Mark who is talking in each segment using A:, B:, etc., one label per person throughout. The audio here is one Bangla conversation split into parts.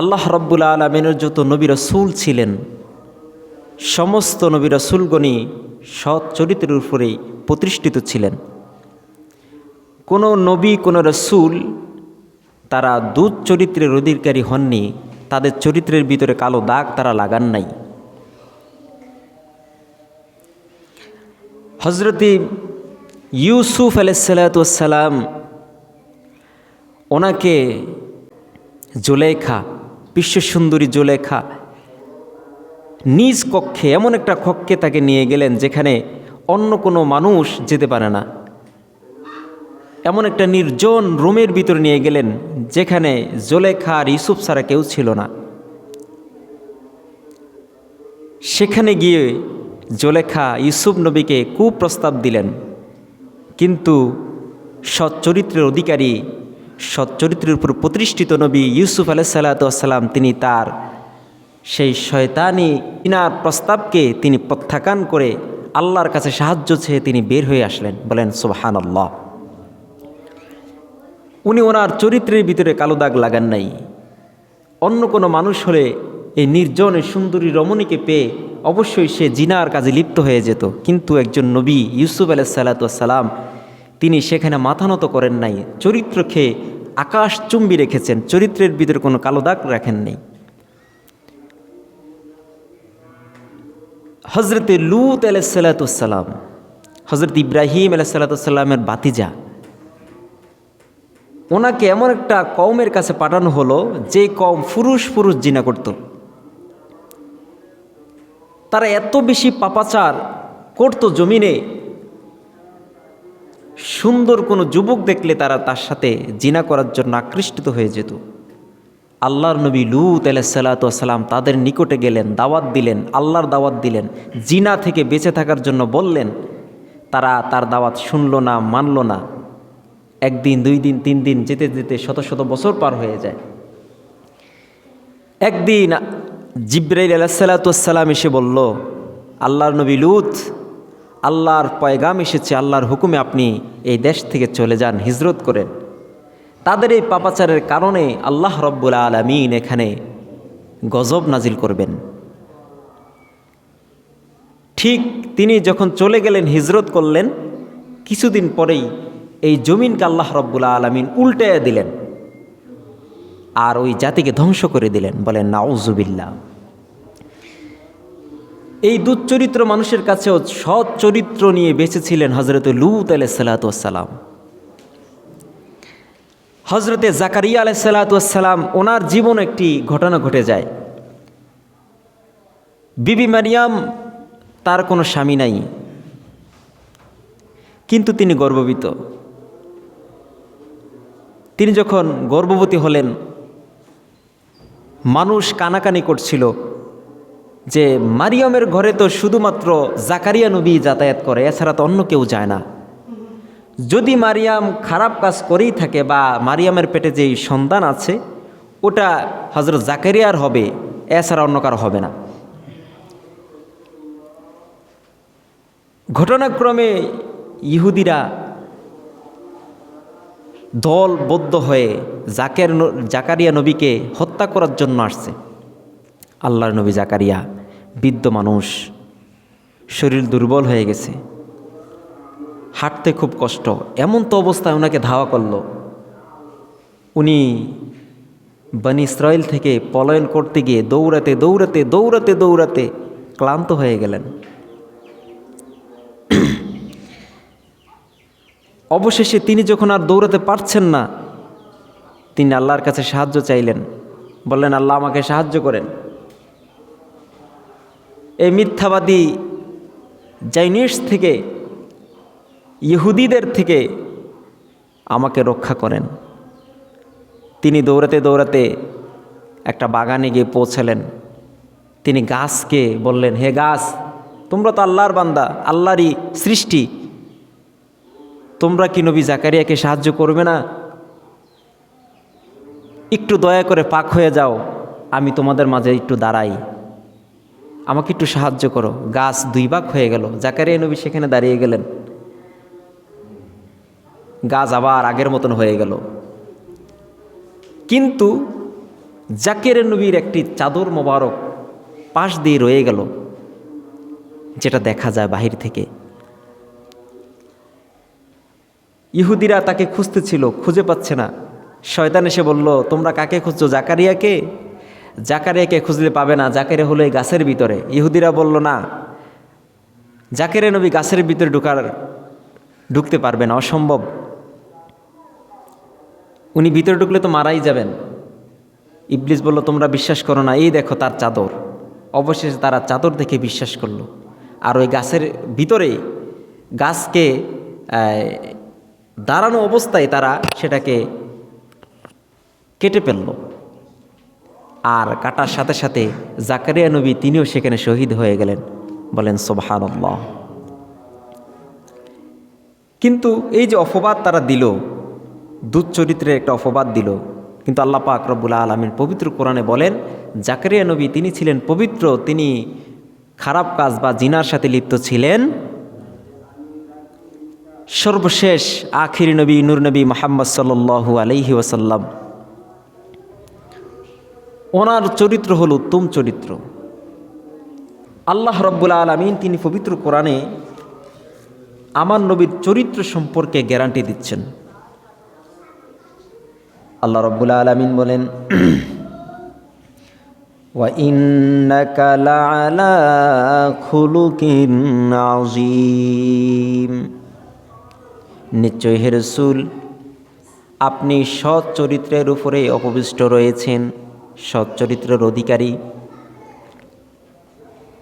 A: আল্লাহ রব্বুল আলমিনের যত নবী রসুল ছিলেন, সমস্ত নবী রসুলগণই সৎ চরিত্রের উপরেই প্রতিষ্ঠিত ছিলেন। কোনো নবী, কোনো রসুল তারা দুধ চরিত্রের অধিকারী হননি, তাদের চরিত্রের ভিতরে কালো দাগ তারা লাগান নাই। হজরতি ইউসুফ আলাইসালাতাম ওনাকে জোলেখা বিশ্বসুন্দরী জোলেখা নিজ কক্ষে এমন একটা কক্ষে তাকে নিয়ে গেলেন যেখানে অন্য কোনো মানুষ যেতে পারে না। এমন একটা নির্জন রুমের ভিতরে নিয়ে গেলেন যেখানে জোলেখা আর ইউসুফ ছাড়া কেউ ছিল না। সেখানে গিয়ে জোলেখা ইউসুফ নবীকে কুপ্রস্তাব দিলেন। কিন্তু সচ্চরিত্রের অধিকারী সচ্চরিত্রের উপর প্রতিষ্ঠিত নবী ইউসুফ আলাইসাল্লাতাম তিনি তার সেই শয়তানি ইনার প্রস্তাবকে তিনি প্রত্যাখ্যান করে আল্লাহর কাছে সাহায্য চেয়ে তিনি বের হয়ে আসলেন। বলেন সুবাহান আল্লাহ উনি ওনার চরিত্রের ভিতরে কালো দাগ লাগান নাই। অন্য কোনো মানুষ হলে এই নির্জনে সুন্দরী রমণীকে পেয়ে অবশ্যই সে জিনার কাজে লিপ্ত হয়ে যেত। কিন্তু একজন নবী ইউসুফ আলাইসাল্লাতাম তিনি সেখানে মাথা নত করেন নাই, চরিত্র খেয়ে আকাশ চুম্বি রেখেছেন, চরিত্রের ভিতরে কোনো কালো দাগ রাখেন নেই। হজরতে লুত আলাইসাল্লাতাম হজরত ইব্রাহিম আলাইসাল্লাতামের বাতিজা ওনাকে এমন একটা কমের কাছে পাঠানো হলো, যে কম পুরুষ পুরুষ জিনা করত। তারা এত বেশি পাপাচার করত জমিনে সুন্দর কোনো যুবক দেখলে তারা তার সাথে জিনা করার জন্য আকৃষ্টিত হয়ে যেত। আল্লাহর নবী লুত আলাইসাল্লাতাম তাদের নিকটে গেলেন, দাওয়াত দিলেন, আল্লাহর দাওয়াত দিলেন, জিনা থেকে বেঁচে থাকার জন্য বললেন, তারা তার দাওয়াত শুনল না, মানল না। একদিন, দুই দিন, তিন দিন যেতে যেতে শত শত বছর পার হয়ে যায়। একদিন জিব্রাইল আলাহিসাল্লাতাম এসে বলল, আল্লাহর নবী লুত আল্লাহর পয়গাম এসেছে, আল্লাহর হুকুমে আপনি এই দেশ থেকে চলে যান, হিজরত করেন। তাদের এই পাপাচারের কারণে আল্লাহ রব্বুল আলমিন এখানে গজব নাজিল করবেন। ঠিক তিনি যখন চলে গেলেন, হিজরত করলেন, কিছুদিন পরেই এই জমিনকে আল্লাহ রব্বুল আলমিন উল্টে দিলেন আর ওই জাতিকে ধ্বংস করে দিলেন, বলেন নাউজুবিল্লা এই দুচ্চরিত্র মানুষের কাছেও সৎ চরিত্র নিয়ে বেঁচেছিলেন হজরত লুত আলাইসাল্লাতাম হজরতে জাকারিয়া আলাইসাল্লাতাম ওনার জীবন একটি ঘটনা ঘটে যায়। বিবি মারিয়াম, তার কোনো স্বামী নাই। কিন্তু তিনি গর্ববিত। তিনি যখন গর্ভবতী হলেন, মানুষ কানাকানি করছিল। যে মারিয়ামের ঘরে তো শুধুমাত্র জাকারিয়া নবী যাতায়াত করে, এছাড়া তো অন্য কেউ যায় না। যদি মারিয়াম খারাপ কাজ করেই থাকে বা মারিয়ামের পেটে যেই সন্তান আছে, ওটা হজরত জাকারিয়ার হবে, এছাড়া অন্য কারও হবে না। ঘটনাক্রমে ইহুদিরা দলবদ্ধ হয়ে জাকের জাকারিয়া নবীকে হত্যা করার জন্য আসছে। আল্লাহর নবী জাকারিয়া। বৃদ্ধ মানুষ, শরীর দুর্বল হয়ে গেছে। হাঁটতে খুব কষ্ট। এমন তো অবস্থায় ওনাকে ধাওয়া করল। উনি বানি ইসরায়েল থেকে পলায়ন করতে গিয়ে দৌড়াতে দৌড়াতে দৌড়াতে দৌড়াতে ক্লান্ত হয়ে গেলেন। অবশেষে তিনি যখন আর দৌড়াতে পারছেন না, তিনি আল্লাহর কাছে সাহায্য চাইলেন। বললেন, আল্লাহ আমাকে সাহায্য করেন। এই মিথ্যাবাদী জাইনিস থেকে, ইহুদিদের থেকে আমাকে রক্ষা করেন। তিনি দৌড়াতে দৌড়াতে একটা বাগানে গিয়ে পৌঁছালেন। তিনি গাছকে বললেন, হে গাছ, তোমরা তো আল্লাহর বান্দা, আল্লাহরই সৃষ্টি। তোমরা কি নবী জাকারিয়াকে সাহায্য করবে না? একটু দয়া করে পাক হয়ে যাও, আমি তোমাদের মাঝে একটু দাঁড়াই। আমাকে একটু সাহায্য করো। গাছ দুই ভাগ হয়ে গেল। জাকারিয়া নবী সেখানে দাঁড়িয়ে গেলেন। গাছ আবার আগের মতন হয়ে গেল। কিন্তু জাকের নবীর একটি চাদর মোবারক পাশ দিয়ে রয়ে গেল, যেটা দেখা যায় বাহির থেকে। ইহুদিরা তাকে খুঁজতেছিল, খুঁজে পাচ্ছে না। শয়তান এসে বলল, তোমরা কাকে খুঁজছো, জাকারিয়াকে জাকারিয়াকে খুঁজলে পাবে না, জাকারিয়া হলো এই গাছের ভিতরে। ইহুদিরা বলল, না জাকেরে নবী গাছের ভিতরে ঢুকার, ঢুকতে পারবে না, অসম্ভব। উনি ভিতরে ঢুকলে তো মারাই যাবেন। ইবলিস বলল, তোমরা বিশ্বাস করো না, এই দেখো তার চাদর। অবশেষে তারা চাদর দেখে বিশ্বাস করল। আর ওই গাছের ভিতরে গাছকে দাঁড়ানো অবস্থায় তারা সেটাকে কেটে ফেলল। আর কাটার সাথে সাথে জাকারিয়া নবী তিনিও সেখানে শহীদ হয়ে গেলেন। বলেন সোবাহান্লাহ কিন্তু এই যে অপবাদ তারা দিল দুধ চরিত্রের একটা অপবাদ দিল, কিন্তু আল্লাহ পাক রব্বুল পবিত্র কোরআনে বলেন, জাকারিয়া নবী তিনি ছিলেন পবিত্র, তিনি খারাপ কাজ বা জিনার সাথে লিপ্ত ছিলেন। সর্বশেষ আখির নবী, নূর নবী মোহাম্মদ সাল্লু আলহি ওসাল্লাম ওনার চরিত্র হল উত্তম চরিত্র আল্লাহ রব্বুল আলমিন তিনি পবিত্র কোরআনে আমার নবীর চরিত্র সম্পর্কে গ্যারান্টি দিচ্ছেন আল্লাহ রব্বুল আলমিন বলেন وَإِنَّكَ لَعَلَى خُلُقٍ عَظِيمٍ নিশ্চয় হে রসুল আপনি সৎ চরিত্রের উপরে অপবিষ্ট রয়েছেন সৎ চরিত্রের অধিকারী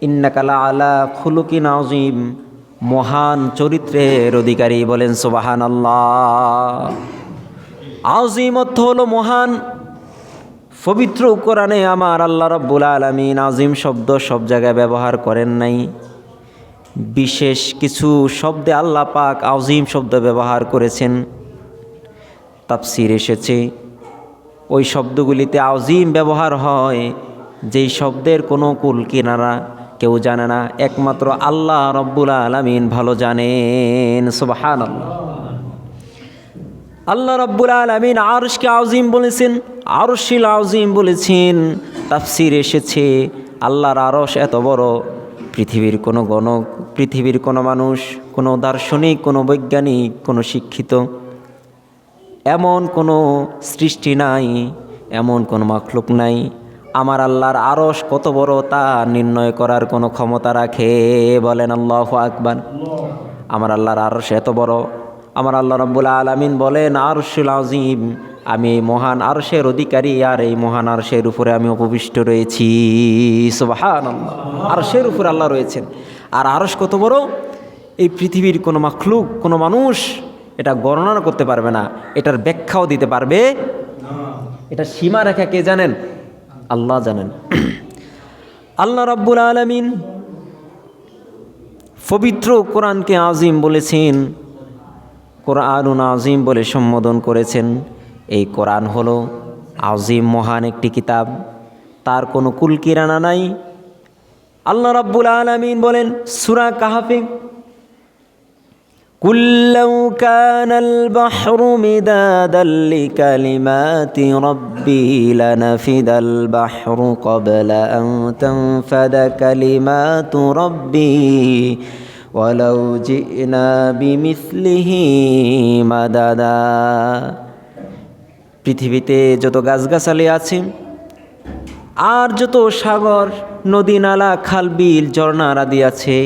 A: ইন্নাকালা আলা খুলুকিন আজিম মহান চরিত্রের অধিকারী বলেন সোবাহান আল্লাহ আজিম অর্থ হলো মহান, পবিত্র কোরআনে আমার আল্লাহ রব্বুল আলমিন আজিম শব্দ সব জায়গায় ব্যবহার করেন নাই। বিশেষ কিছু শব্দে আল্লাহ পাক আজিম শব্দ ব্যবহার করেছেন। তাপসির এসেছে। ওই শব্দগুলিতে আজিম ব্যবহার হয়, যেই শব্দের কোনো কুল কিনারা কেউ জানে না। একমাত্র আল্লাহ রব্বুল আলমিন ভালো জানেন। সুবাহান আল্লাহ রব্বুল আলমিন আরশকে আজিম বলেছেন, আরশিল আজিম বলেছেন, তাফসির এসেছে, আল্লাহর আরশ এত বড়, পৃথিবীর কোনো গণক, পৃথিবীর কোনো মানুষ, কোনো দার্শনিক, কোনো বৈজ্ঞানিক, কোনো শিক্ষিত এমন কোনো সৃষ্টি নাই, এমন কোনো মাখলুক নাই। আমার আল্লাহর আরস কত বড় তা নির্ণয় করার কোনো ক্ষমতা রাখে, বলেন আল্লাহ আকবার। আমার আল্লাহর আরস এত বড়। আমার আল্লাহ রব্বুল আলমিন বলেন, আরশুল আজিম আমি মহান আরশের অধিকারী, আর এই মহান আরশের উপরে আমি উপবিষ্ট রয়েছি। সুবাহান আল্লাহ আরশের উপরে আল্লাহ রয়েছেন। আর আরস কত বড়? এই পৃথিবীর কোনো মাখলুক, কোনো মানুষ এটা গণনা করতে পারবে না, এটার ব্যাখ্যাও দিতে পারবে এটা সীমা রেখা কে জানেন? আল্লাহ জানেন। আল্লাহ রাব্বুল আলমিন পবিত্র কোরআনকে আজিম বলেছেন কোরআন আজিম বলে সম্বোধন করেছেন। এই কোরআন হলো আজিম মহান একটি কিতাব, তার কোনো কুলকিরানা নাই। আল্লাহ রাব্বুল আলমিন বলেন, সুরা কাহাফি قل لو كان البحر مدادا لكلمات ربي لنفد البحر قبل أن تنفد كلمات ربي ولو جئنا بمثله مددا পৃথিবীতে যত গাছগাছালি আছে আর যত সাগর নদী নালা খাল বিল ঝর্ণা আদি আছে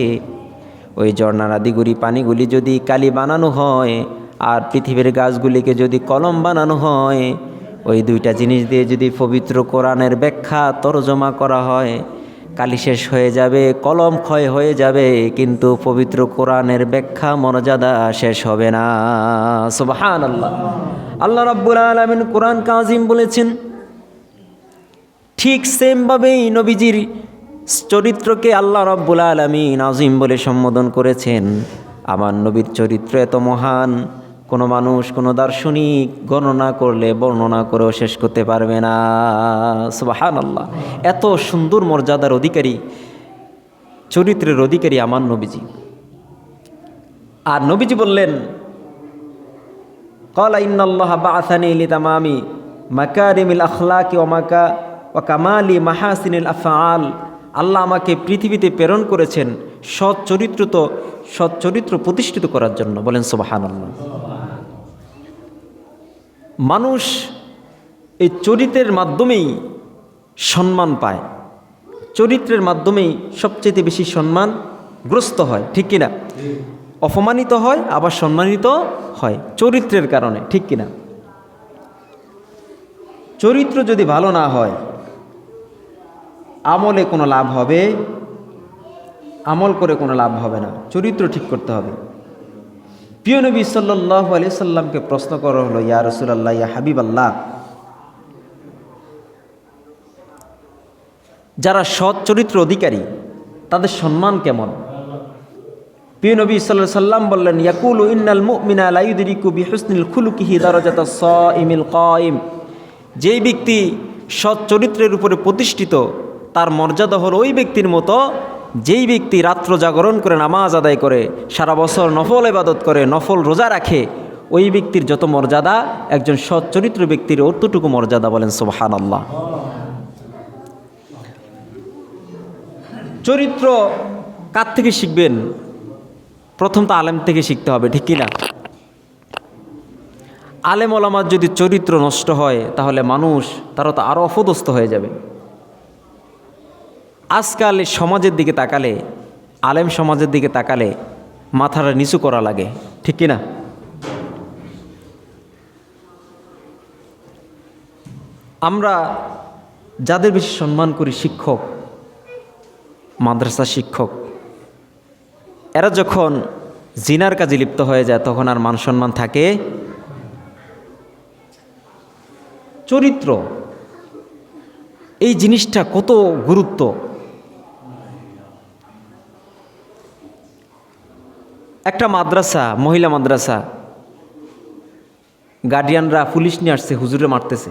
A: ওই ঝর্ণার আদিগুলি পানিগুলি যদি কালি বানানো হয় আর পৃথিবীর গাছগুলিকে যদি কলম বানানো হয়, ওই দুইটা জিনিস দিয়ে যদি পবিত্র কোরআনের ব্যাখ্যা তরজমা করা হয়, কালি শেষ হয়ে যাবে, কলম ক্ষয় হয়ে যাবে, কিন্তু পবিত্র কোরআনের ব্যাখ্যা মর্যাদা শেষ হবে না। সুবাহান আল্লাহ আল্লাহ রাব্বুল আলমিন কোরআন কাজিম বলেছেন, ঠিক সেমভাবেই নবীজির চরিত্রকে আল্লাহ রব্বুল আলমিন আজিম বলে সম্বোধন করেছেন। আমার নবীর চরিত্র এত মহান, কোনো মানুষ, কোনো দার্শনিক গণনা করলে, বর্ণনা করেও শেষ করতে পারবে না। সুবাহান আল্লাহ এত সুন্দর মর্যাদার অধিকারী, চরিত্রের অধিকারী আমার নবীজি। আর নবীজি বললেন কলা ইন্নআল্লাহ বাসানি লিতামামি মাকারিমিল আখলাকি ওমাকা ও কামালি মাহাসিনুল আফআল। আল্লাহ আমাকে পৃথিবীতে প্রেরণ করেছেন সৎ চরিত্র তো সৎ চরিত্র প্রতিষ্ঠিত করার জন্য। বলেন সোবাহান আল্লাহ মানুষ এই চরিত্রের মাধ্যমেই সম্মান পায়। চরিত্রের মাধ্যমেই সবচেয়ে বেশি সম্মান গ্রস্ত হয়, ঠিক কিনা? অপমানিত হয়, আবার সম্মানিত হয় চরিত্রের কারণে, ঠিক কিনা? চরিত্র যদি ভালো না হয় আমলে কোনো লাভ হবে? আমল করে কোনো লাভ হবে না। চরিত্র ঠিক করতে হবে। প্রিয় নবী সাল্লাহ আলি সাল্লামকে প্রশ্ন করা হলো, ইয়া রসুলাল্লাহ, ইয়া হাবিব আল্লাহ যারা সৎ চরিত্র অধিকারী, তাদের সম্মান কেমন? প্রিয় নবী সাল্লাহ সাল্লাম বললেন, ইয়াকুল ইন্নাল মুমিনা লাইউদরিকু বিহুসনিল খুলুকিহি দারাজাত সাইমিল কাইম যেই ব্যক্তি সৎ চরিত্রের উপরে প্রতিষ্ঠিত তার মর্যাদা হল ওই ব্যক্তির মতো যেই ব্যক্তি রাত্র জাগরণ করে নামাজ আদায় করে, সারা বছর নফল ইবাদত করে, নফল রোজা রাখে, ওই ব্যক্তির যত মর্যাদা, একজন সৎ চরিত্র ব্যক্তির অতটুকু মর্যাদা বলেন সোহান আল্লাহ চরিত্র কার থেকে শিখবেন? প্রথম তো আলেম থেকে শিখতে হবে, ঠিক কিনা? আলেম ওলামার যদি চরিত্র নষ্ট হয়, তাহলে মানুষ তারা তো আরও অপদস্থ হয়ে যাবে। আজকাল সমাজের দিকে তাকালে, আলেম সমাজের দিকে তাকালে মাথাটা নিচু করা লাগে, ঠিক কিনা? আমরা যাদের বেশি সম্মান করি শিক্ষক, মাদ্রাসা শিক্ষক, এরা যখন জিনার কাজে লিপ্ত হয়ে যায়, তখন আর মান সম্মান থাকে? চরিত্র, এই জিনিসটা কত গুরুত্ব? একটা মাদ্রাসা, মহিলা মাদ্রাসা। গার্ডিয়ানরা পুলিশ নিয়ে আসছে, হুজুরে মারতেছে।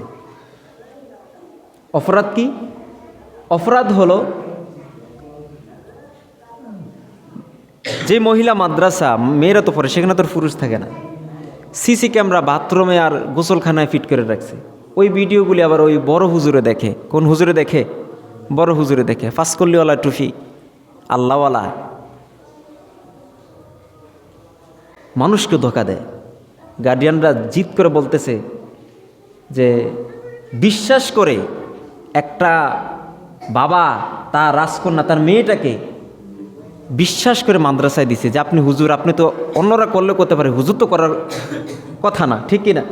A: অপরাধ কি? অপরাধ হলো যে মহিলা মাদ্রাসা, মেয়েরা তো পড়ে, সেখানে তোর পুরুষ থাকে না। সিসি ক্যামেরা, বাথরুমে আর গোসলখানায় ফিট করে রাখছে। ওই ভিডিওগুলি আবার ওই বড় হুজুরে দেখে। কোন হুজুরে দেখে? বড় হুজুরে দেখে। ফাঁসকল্লিওয়ালা টুফি। আল্লাহওয়ালা। মানুষকে ধোকা দেয়। গার্ডিয়ানরা জিত করে বলতেছে যে, বিশ্বাস করে একটা বাবা তার রাজকন্যা, তার মেয়েটাকে বিশ্বাস করে মাদ্রাসায় দিছে যে, আপনি হুজুর, আপনি তো অন্যরা করলে করতে পারে। হুজুর তো করার কথা না, ঠিক না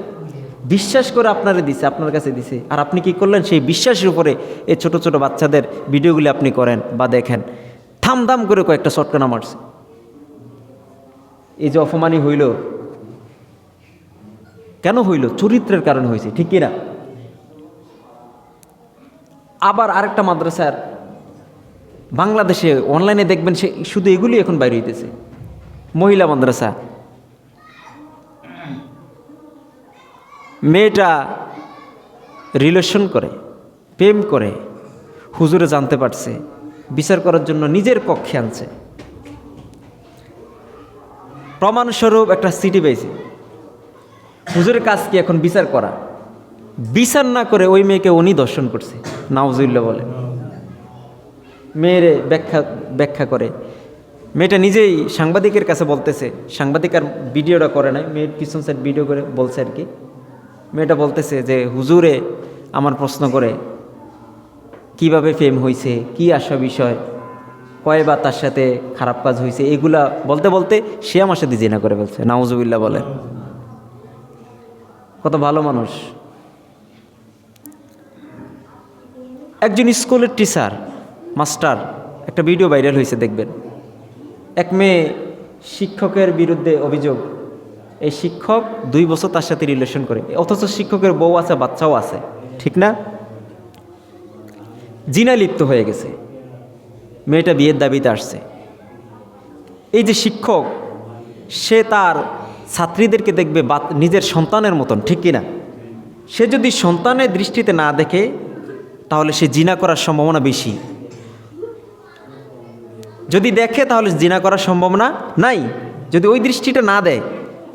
A: বিশ্বাস করে আপনারে দিছে, আপনার কাছে দিছে। আর আপনি কি করলেন? সেই বিশ্বাসের উপরে এই ছোট ছোট বাচ্চাদের ভিডিওগুলি আপনি করেন বা দেখেন। থাম দাম করে কয়েকটা শটকানা মারছে। এই যে অপমানি হইল, কেন হইল? চরিত্রের কারণে হয়েছে, ঠিক কিনা? আবার আরেকটা মাদ্রাসার বাংলাদেশে অনলাইনে দেখবেন সে শুধু এগুলি এখন বাইরে হইতেছে। মহিলা মাদ্রাসা। মেয়েটা রিলেশন করে, প্রেম করে, হুজুরে জানতে পারছে, বিচার করার জন্য নিজের পক্ষে আনছে। প্রমাণস্বরূপ একটা সিটি পেয়েছে। হুজুরের কাজ কি এখন বিচার করা? বিচার না করে ওই মেয়েকে উনি দর্শন করছে নাওজুল্লাহ বলে। মেয়েরে ব্যাখ্যা ব্যাখ্যা করে। মেয়েটা নিজেই সাংবাদিকের কাছে বলতেছে, সাংবাদিক আর ভিডিওটা করে নাই, মেয়ের পিছন সাইড ভিডিও করে বলছে আর কি। মেয়েটা বলতেছে যে, হুজুরে, আমার প্রশ্ন করে, কীভাবে ফেম হয়েছে কি আসা বিষয়? কয়বার তার সাথে খারাপ কাজ হয়েছে এগুলা বলতে বলতে সে আমার সাথে জেনা করে বলছে নাউজুবিল্লা বলে। কত ভালো মানুষ। একজন স্কুলের টিচার, মাস্টার, একটা ভিডিও ভাইরাল হয়েছে দেখবেন। এক মেয়ে শিক্ষকের বিরুদ্ধে অভিযোগ, এই শিক্ষক দুই বছর তার সাথে রিলেশন করে, অথচ শিক্ষকের বউ আছে, বাচ্চাও আছে, ঠিক না? জিনা লিপ্ত হয়ে গেছে। মেয়েটা বিয়ের দাবিতে আসছে। এই যে শিক্ষক, সে তার ছাত্রীদেরকে দেখবে বা- নিজের সন্তানের মতন, ঠিক কিনা? সে যদি সন্তানের দৃষ্টিতে না দেখে, তাহলে সে জিনা করার সম্ভাবনা বেশি। যদি দেখে, তাহলে জিনা করার সম্ভাবনা নাই। যদি ওই দৃষ্টিটা না দেয়,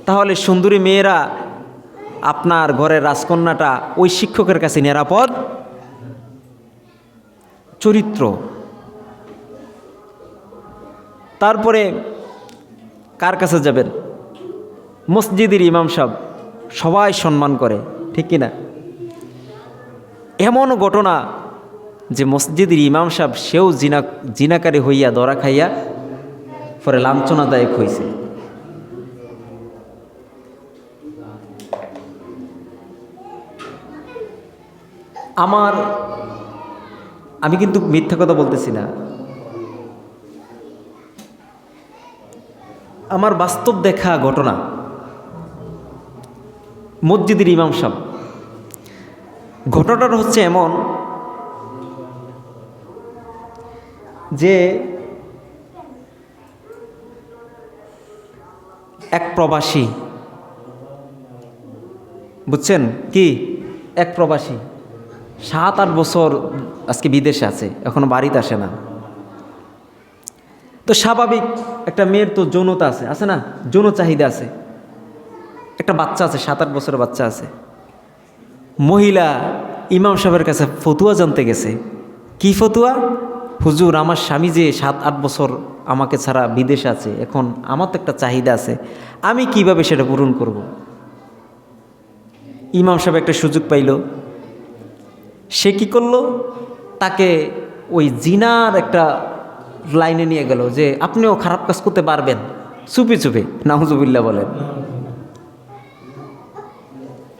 A: তাহলে সুন্দরী মেয়েরা আপনার ঘরের রাজকন্যাটা ওই শিক্ষকের কাছে নিরাপদ। চরিত্র। তারপরে কার কাছে যাবেন? মসজিদের ইমাম সাহেব সবাই সম্মান করে, ঠিক কি না এমন ঘটনা যে মসজিদের ইমাম সাহেব সেও জিনা, জিনাকারী হইয়া দরা খাইয়া পরে লাঞ্ছনাদায়ক হয়েছে আমার, আমি কিন্তু মিথ্যা কথা বলতেছি না। আমার বাস্তব দেখা ঘটনা। মসজিদের ইমাম সাহেব। ঘটনাটা হচ্ছে এমন যে এক প্রবাসী, বুঝছেন? কি? এক প্রবাসী। সাত আট বছর আজকে বিদেশে আছে, এখনও বাড়িতে আসে না। তো স্বাভাবিক একটা মেয়ের তো যৌনতা আছে আছে না? যৌন চাহিদা আছে। একটা বাচ্চা আছে, সাত আট বছরের বাচ্চা আছে। মহিলা ইমাম সাহেবের কাছে ফতুয়া জানতে গেছে। কি ফতুয়া? হুজুর, আমার স্বামী যে সাত আট বছর আমাকে ছাড়া বিদেশ আছে, এখন আমার তো একটা চাহিদা আছে। আমি কীভাবে সেটা পূরণ করব। ইমাম সাহেব একটা সুযোগ পাইল। সে কি করল? তাকে ওই জিনার একটা লাইনে নিয়ে গেল যে আপনিও খারাপ কাজ করতে পারবেন। চুপি চুপি নাহুজুবিল্লা বলেন।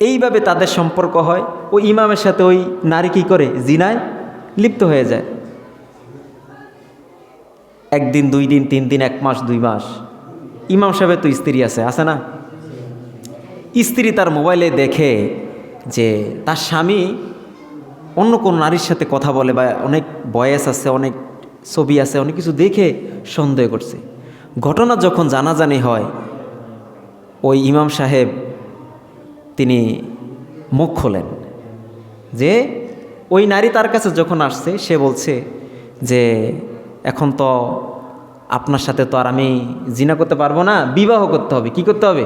A: এইভাবে তাদের সম্পর্ক হয় ওই ইমামের সাথে ওই নারী কী করে? জিনায় লিপ্ত হয়ে যায়। একদিন, দুই দিন, তিন দিন, এক মাস, দুই মাস। ইমাম সাহেবের তো স্ত্রী আছে আছে না? স্ত্রী তার মোবাইলে দেখে যে তার স্বামী অন্য কোন নারীর সাথে কথা বলে বা অনেক বয়স আছে, অনেক ছবি আছে, অনেক কিছু দেখে সন্দেহ করছে। ঘটনা যখন জানাজানি হয়, ওই ইমাম সাহেব তিনি মুখ খোলেন যে ওই নারী তার কাছে যখন আসছে, সে বলছে যে, এখন তো আপনার সাথে তো আর আমি জিনা করতে পারব না, বিবাহ করতে হবে। কি করতে হবে?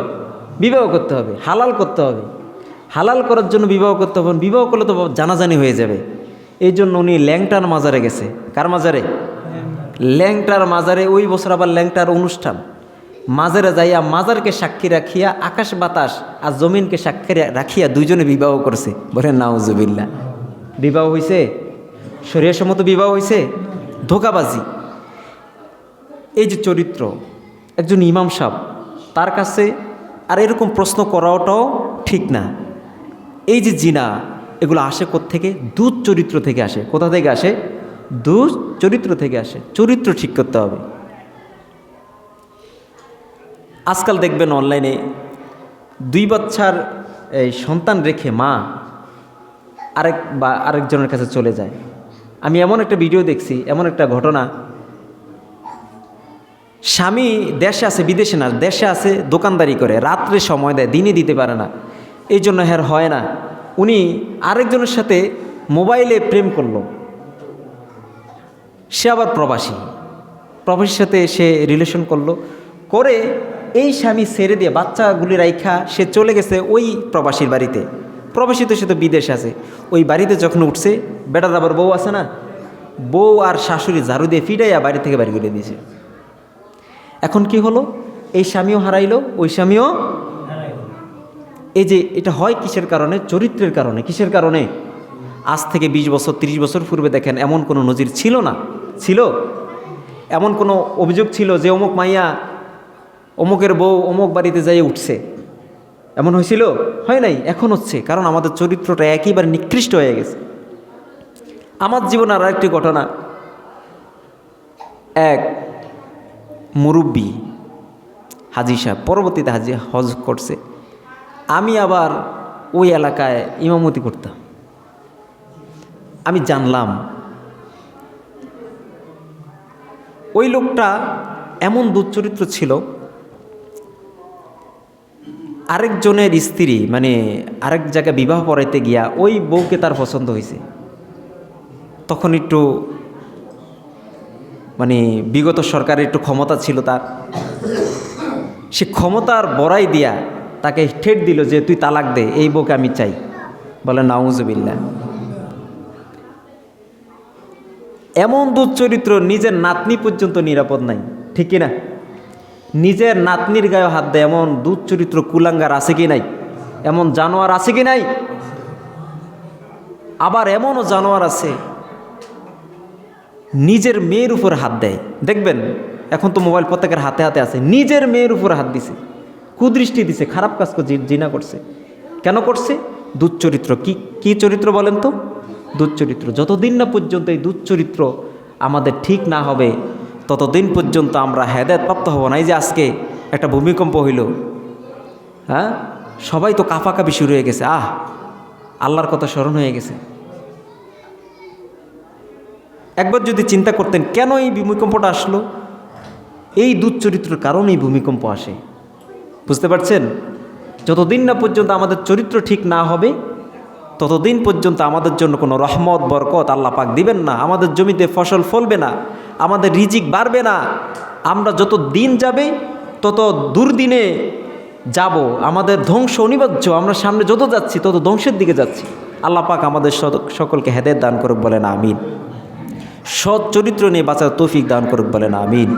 A: বিবাহ করতে হবে, হালাল করতে হবে। হালাল করার জন্য বিবাহ করতে হবে, বিবাহ করলে তো জানাজানি হয়ে যাবে। এই জন্য উনি ল্যাংটার মাজারে গেছে। কার মাজারে? ল্যাংটার মাজারে, ওই বছর আবার ল্যাংটার অনুষ্ঠান। মাজারে যাইয়া মাজারকে সাক্ষী রাখিয়া, আকাশ বাতাস আর জমিনকে সাক্ষী রাখিয়া দুইজনে বিবাহ করছে। বলেন নাউজুবিল্লা বিবাহ হইছে? শরীর সম্মত বিবাহ হইছে? ধোকাবাজি। এই যে চরিত্র, একজন ইমাম সাহ তার কাছে আর এরকম প্রশ্ন করাটাও ঠিক না। এই যে জিনা, এগুলো আসে থেকে দুধ চরিত্র থেকে আসে। কোথা থেকে আসে? দুধ চরিত্র থেকে আসে। চরিত্র ঠিক করতে হবে। আজকাল দেখবেন অনলাইনে দুই বাচ্চার এই সন্তান রেখে মা আরেক বা আরেকজনের কাছে চলে যায়। আমি এমন একটা ভিডিও দেখছি, এমন একটা ঘটনা। স্বামী দেশে আছে, বিদেশে না, দেশে আছে, দোকানদারি করে, রাত্রে সময় দেয় দিনে দিতে পারে না। এই জন্য হ্যার হয় না। উনি আরেকজনের সাথে মোবাইলে প্রেম করল। সে আবার প্রবাসী। প্রবাসীর সাথে সে রিলেশন করল। করে এই স্বামী ছেড়ে দিয়ে বাচ্চাগুলি রাইখা সে চলে গেছে ওই প্রবাসীর বাড়িতে। প্রবাসী তো সে তো বিদেশ আছে। ওই বাড়িতে যখন উঠছে বেটার আবার বউ আছে না? বউ আর শাশুড়ি ঝাড়ু দিয়ে ফিটাইয়া বাড়ি থেকে বাড়ি করে দিয়েছে। এখন কি হলো? এই স্বামীও হারাইলো, ওই স্বামীও এই যে এটা হয় কিসের কারণে? চরিত্রের কারণে। কিসের কারণে? আজ থেকে ২০ বছর ৩০ বছর পূর্বে দেখেন, এমন কোনো নজির ছিল না। ছিল? এমন কোনো অভিযোগ ছিল যে অমুক মাইয়া অমুকের বউ অমুক বাড়িতে যাই উঠছে? এমন হয়েছিল? হয় নাই, এখন হচ্ছে, কারণ আমাদের চরিত্রটা একেবারে নিকৃষ্ট হয়ে গেছে। আমার জীবনে আর একটি ঘটনা। এক মুরব্বী, হাজি সাহেব, পরবর্তীতে হাজি হজ করছে। আমি আবার ওই এলাকায় ইমামতি করতাম। আমি জানলাম ওই লোকটা এমন দুচ্চরিত্র ছিল, আরেকজনের স্ত্রী মানে আরেক জায়গায় বিবাহ পড়াইতে গিয়া ওই বউকে তার পছন্দ হয়েছে তখন একটু মানে বিগত সরকারের একটু ক্ষমতা ছিল তার। সে ক্ষমতার বড়াই দিয়া তাকে ঠেট দিল যে, তুই তালাক দে, এই বউকে আমি চাই। বলে নাউজবিল্লা এমন দুশ্চরিত্র নিজের নাতনি পর্যন্ত নিরাপদ নাই, ঠিক কি না নিজের নাতনির গায়ে হাত দেয় এমন দুশ্চরিত্র কুলাঙ্গার আছে কি নাই? এমন জানোয়ার আছে কি নাই? আবার এমনও জানোয়ার আছে, নিজের মেয়ের উপর হাত দেয়। দেখবেন, এখন তো মোবাইল প্রত্যেকের হাতে হাতে আছে। নিজের মেয়ের উপর হাত দিছে, কুদৃষ্টি দিছে, খারাপ কাজ জিনা করছে। কেন করছে? দুচ্চরিত্র কি কি চরিত্র বলেন তো? দুচ্চরিত্র। যতদিন না পর্যন্ত এই দুচ্চরিত্র আমাদের ঠিক না হবে, ততদিন পর্যন্ত আমরা হেদায়ত প্রাপ্ত হব না। এই যে আজকে একটা ভূমিকম্প হইল হ্যাঁ? সবাই তো কাঁপাকাপি শুরু হয়ে গেছে। আহ, আল্লাহর কথা স্মরণ হয়ে গেছে। একবার যদি চিন্তা করতেন, কেন এই ভূমিকম্পটা আসলো? এই দুচ্চরিত্রের কারণেই ভূমিকম্প আসে। বুঝতে পারছেন? যতদিন না পর্যন্ত আমাদের চরিত্র ঠিক না হবে ততদিন পর্যন্ত আমাদের জন্য কোনো রহমত, বরকত আল্লাহ পাক দিবেন না। আমাদের জমিতে ফসল ফলবে না, আমাদের রিজিক বাড়বে না। আমরা যত দিন যাবে, তত দুর্দিনে যাব। আমাদের ধ্বংস অনিবার্য। আমরা সামনে যত যাচ্ছি, তত ধ্বংসের দিকে যাচ্ছি। আল্লাহ পাক আমাদের সকলকে হেদের দান করুক বলেন, আমিন। সৎ চরিত্র নিয়ে বাঁচার তৌফিক দান করুক বলেন, আমিন।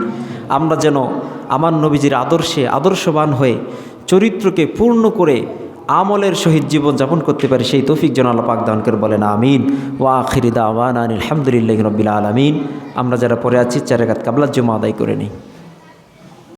A: আমরা যেন আমার নবীজির আদর্শে, আদর্শবান হয়ে চরিত্রকে পূর্ণ করে আমলের সহিত জীবন যাপন করতে পারি, সেই তৌফিক যেন আল্লাহ পাক দান করে বলেন, আমিন। ওয়া আখিরিদা আওয়ান আলহামদুলিল্লাহ রবিল আলমিন। আমরা যারা পরে আছি চারেকাত কাবলার জমা আদায় করে নিই।